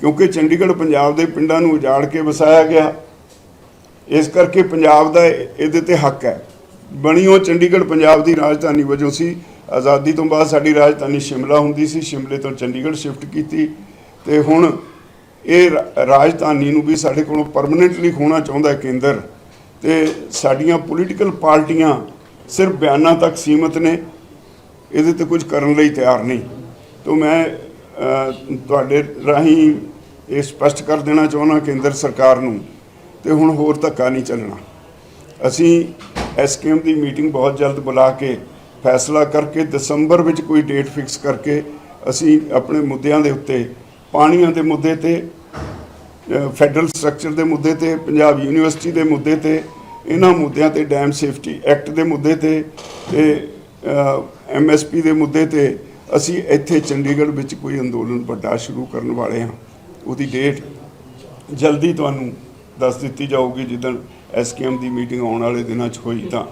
ਕਿਉਂਕਿ ਚੰਡੀਗੜ੍ਹ ਪੰਜਾਬ ਦੇ ਪਿੰਡਾਂ ਨੂੰ ਉਜਾੜ ਕੇ ਵਸਾਇਆ ਗਿਆ। ਇਸ ਕਰਕੇ ਪੰਜਾਬ ਦਾ ਇਹ- ਇਹਦੇ ਤੇ ਹੱਕ ਹੈ। ਬਣੀ ਉਹ ਚੰਡੀਗੜ੍ਹ ਪੰਜਾਬ ਦੀ ਰਾਜਧਾਨੀ ਵਜੋਂ ਸੀ। ਆਜ਼ਾਦੀ ਤੋਂ ਬਾਅਦ ਸਾਡੀ ਰਾਜਧਾਨੀ ਸ਼ਿਮਲਾ ਹੁੰਦੀ ਸੀ। ਸ਼ਿਮਲੇ ਤੋਂ ਚੰਡੀਗੜ੍ਹ ਸ਼ਿਫਟ ਕੀਤੀ ਤੇ ਹੁਣ ਇਹ ਰਾਜਧਾਨੀ ਨੂੰ ਵੀ ਸਾਡੇ ਕੋਲੋਂ ਪਰਮਨੈਂਟਲੀ ਹੋਣਾ ਚਾਹੁੰਦਾ ਕੇਂਦਰ। ਤੇ ਸਾਡੀਆਂ ਪੋਲੀਟੀਕਲ ਪਾਰਟੀਆਂ ਸਿਰਫ ਬਿਆਨਾਂ ਤੱਕ ਸੀਮਤ ਨੇ। ਇਹਦੇ ਤੇ ਕੁਝ ਕਰਨ ਲਈ ਤਿਆਰ ਨਹੀਂ। ਤੋਂ ਮੈਂ ਤੁਹਾਡੇ ਰਾਹੀਂ ਇਹ ਸਪਸ਼ਟ ਕਰ ਦੇਣਾ ਚਾਹੁੰਦਾ ਕੇਂਦਰ ਸਰਕਾਰ ਨੂੰ ਤੇ ਹੁਣ ਹੋਰ ਧੱਕਾ ਨਹੀਂ ਚੱਲਣਾ। ਅਸੀਂ ਐਸਕੇਐਮ ਦੀ ਮੀਟਿੰਗ ਬਹੁਤ ਜਲਦ ਬੁਲਾ ਕੇ ਫੈਸਲਾ ਕਰਕੇ ਦਸੰਬਰ ਵਿੱਚ ਕੋਈ ਡੇਟ ਫਿਕਸ ਕਰਕੇ ਅਸੀਂ ਆਪਣੇ ਮੁੱਦਿਆਂ ਦੇ ਉੱਤੇ, ਪਾਣੀਆਂ ਦੇ ਮੁੱਦੇ ਤੇ ਫੈਡਰਲ ਸਟਰਕਚਰ ਦੇ ਮੁੱਦੇ ਤੇ, ਪੰਜਾਬ ਯੂਨੀਵਰਸਿਟੀ ਦੇ ਮੁੱਦੇ ਤੇ, ਇਹਨਾਂ ਮੁੱਦਿਆਂ ਤੇ ਡੈਮ ਸੇਫਟੀ ਐਕਟ ਦੇ ਮੁੱਦੇ ਤੇ ਤੇ ਐਮਐਸਪੀ ਦੇ ਮੁੱਦੇ ਤੇ ਅਸੀਂ ਇੱਥੇ ਚੰਡੀਗੜ੍ਹ ਵਿੱਚ ਕੋਈ ਅੰਦੋਲਨ ਵੱਡਾ ਸ਼ੁਰੂ ਕਰਨ ਵਾਲੇ ਹਾਂ, ਉਹਦੀ ਡੇਟ ਜਲਦੀ ਤੁਹਾਨੂੰ ਦੱਸ ਦਿੱਤੀ ਜਾਊਗੀ, ਜਿੱਦਣ ਐਸਕੇਐਮ ਦੀ ਮੀਟਿੰਗ ਆਉਣ ਵਾਲੇ ਦਿਨਾਂ 'ਚ ਹੋਈ ਤਾਂ।